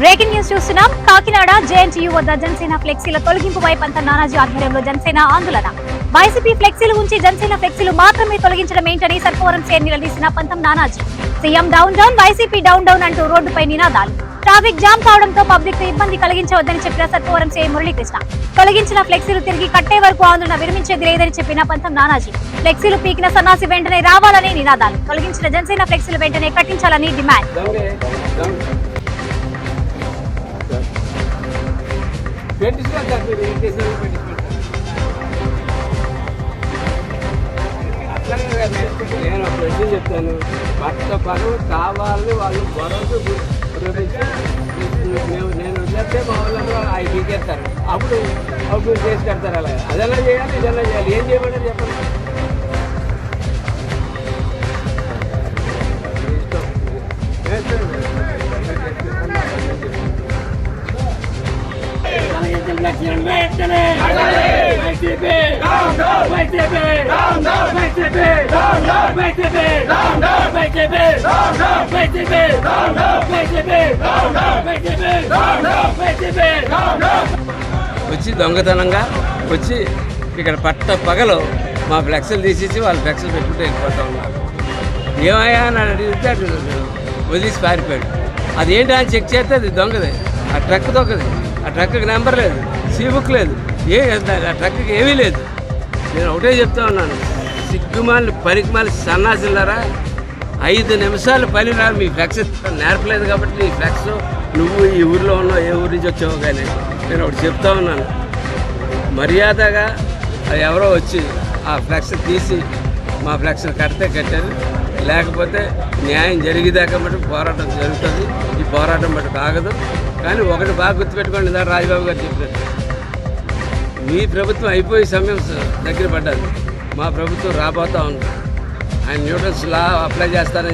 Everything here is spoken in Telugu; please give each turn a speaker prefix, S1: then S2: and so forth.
S1: బ్రేకింగ్ న్యూస్ చూస్తున్నాం. కాకినాడ జేఎన్టీయూ వద్ద జనసేన ఫ్లెక్సీల తొలగింపుపై పంత నానాజీ ఆధ్వర్యంలో జనసేన ఆందోళన. వైసీపీ ఫ్లెక్సీలు ఉంచి జనసేన ఫ్లెక్సీలు మాత్రమే తొలగించడం ఏంటని సర్పవరం సేన్ నిలదీసిన Pantham Nanaji. CM down down YCP down down అంటూ రోడ్డుపై నినాదాలు. ట్రాఫిక్ జామ్ కావడంతో పబ్లిక్కు ఇబ్బంది కలిగించవద్దని చెప్పిన సర్పవరం సీఎం మురళీకృష్ణ. తొలగించిన ఫ్లెక్సీలు తిరిగి కట్టే వరకు ఆందోళన విరమించేది లేదని చెప్పిన పంతం నానాజీ. ఫ్లెక్సీలు పీకిన సన్నాసి వెంటనే రావాలని నినాదాలు. తొలగించిన జనసేన ఫ్లెక్సీలు వెంటనే కట్టించాలని డిమాండ్.
S2: నేను ఒక చెప్తాను. భర్త పనులు కావాలని వాళ్ళు గొడవకు మేము నేను నేను వదిలేస్తే మా వాళ్ళు అవి పీకేస్తారు అప్పుడు అప్పుడు చేసి కడతారు అలా అదెలా చేయాలి? ఇదెలా చేయాలి? ఏం చేయమంటారు చెప్పండి. వచ్చి దొంగతనంగా వచ్చి ఇక్కడ పట్ట పగలు మా ఫ్లెక్సులు తీసేసి వాళ్ళు ఫ్లెక్సులు పెట్టుకుంటూ వెళ్ళిపోతా ఉన్నారు. ఏమయ్యా అని అడిగితే అటు వదిలేసి పారిపోయాడు. అది ఏంటి అని చెక్ చేస్తే అది దొంగది. ఆ ట్రక్ దొంగది. ఆ ట్రక్కి నెంబర్ లేదు సీ బుక్ లేదు ఏ ఆ ట్రక్కి ఏమీ లేదు. నేను ఒకటే చెప్తా ఉన్నాను సిగ్గుమాలి పరికమాలి సన్నాసిల్లారా ఐదు నిమిషాలు పని రా మీ ఫ్లెక్స్ నేర్పలేదు కాబట్టి నీ ఫ్లెక్స్ నువ్వు ఈ ఊర్లో ఉన్నావు ఏ ఊరి నుంచి వచ్చావు కానీ నేను ఒకటి చెప్తా ఉన్నాను. మర్యాదగా అది ఎవరో వచ్చి ఆ ఫ్లెక్స్ తీసి మా ఫ్లెక్స్ కడితే కట్టారు లేకపోతే న్యాయం జరిగేదాకా మటు పోరాటం జరుగుతుంది. పోరాటం బట్టి బాగదు కానీ ఒకటి బాగా గుర్తుపెట్టుకోండి దాని రాజబాబు గారు చెప్పారు. మీ ప్రభుత్వం అయిపోయే సమయం దగ్గర పడ్డది. మా ప్రభుత్వం రాబోతా ఉంది. ఆయన న్యూటన్స్ లా అప్లై చేస్తారని